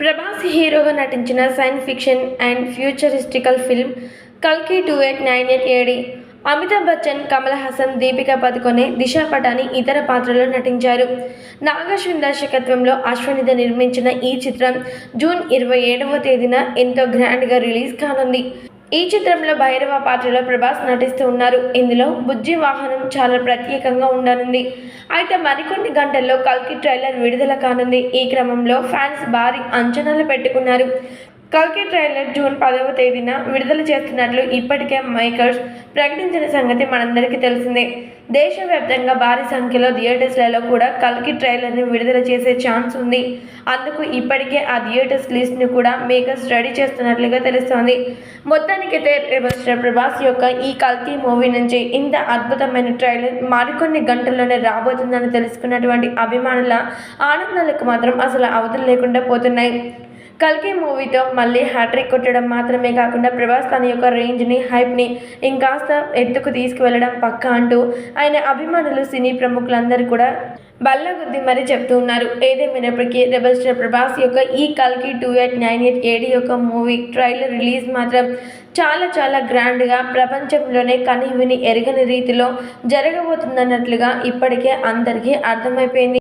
ప్రభాస్ హీరోగా నటించిన science fiction and futuristical film కల్కి two eight nine eight A D Amitabh Bachchan Kamal Haasan Deepika Padukone Disha Patani ఇతర పాత్రల్లో నటించారు. నాగశ్విన్ దర్శకత్వంలో అశ్వనిధ నిర్మించిన ఈ చిత్రం జూన్ ఇరవై ఏడవ తేదీన ఎంతో గ్రాండ్గా రిలీజ్ కానుంది. ఈ చిత్రంలో భైరవ పాత్రలో ప్రభాస్ నటిస్తూ ఉన్నారు. ఇందులో బుజ్జి వాహనం చాలా ప్రత్యేకంగా ఉండనుంది. అయితే మరికొన్ని గంటల్లో కల్కి ట్రైలర్ విడుదల కానుంది. ఈ క్రమంలో ఫ్యాన్స్ భారీ అంచనాలు పెట్టుకున్నారు. కల్కి ట్రైలర్ జూన్ పదవ తేదీన విడుదల చేస్తున్నట్లు ఇప్పటికే మేకర్స్ ప్రకటించిన సంగతి మనందరికీ తెలిసిందే. దేశవ్యాప్తంగా భారీ సంఖ్యలో థియేటర్స్లలో కూడా కల్కి ట్రైలర్ని విడుదల చేసే ఛాన్స్ ఉంది. అందుకు ఇప్పటికే ఆ థియేటర్స్ లిస్ట్ని కూడా మేకర్స్ రెడీ చేస్తున్నట్లుగా తెలుస్తోంది. మొత్తానికైతే రెబల్ ప్రభాస్ యొక్క ఈ కల్కి మూవీ నుంచి ఇంత అద్భుతమైన ట్రైలర్ మరికొన్ని గంటల్లోనే రాబోతుందని తెలుసుకున్నటువంటి అభిమానుల ఆనందాలకు మాత్రం అసలు అవతలు లేకుండా పోతున్నాయి. కల్కి మూవీతో మళ్ళీ హ్యాట్రిక్ కొట్టడం మాత్రమే కాకుండా ప్రభాస్ తన యొక్క రేంజ్ని హైప్ని ఇంకాస్త ఎత్తుకు తీసుకువెళ్ళడం పక్క అంటూ ఆయన అభిమానులు సినీ ప్రముఖులందరూ కూడా బల్లగుద్ది మరీ చెప్తూ ఉన్నారు. ఏదేమైనప్పటికీ రెబల్ స్టార్ ప్రభాస్ యొక్క ఈ కల్కి two eight nine eight A D యొక్క మూవీ ట్రైలర్ రిలీజ్ మాత్రం చాలా చాలా గ్రాండ్గా ప్రపంచంలోనే కనివిని ఎరగని రీతిలో జరగబోతుందన్నట్లుగా ఇప్పటికే అందరికీ అర్థమైపోయింది.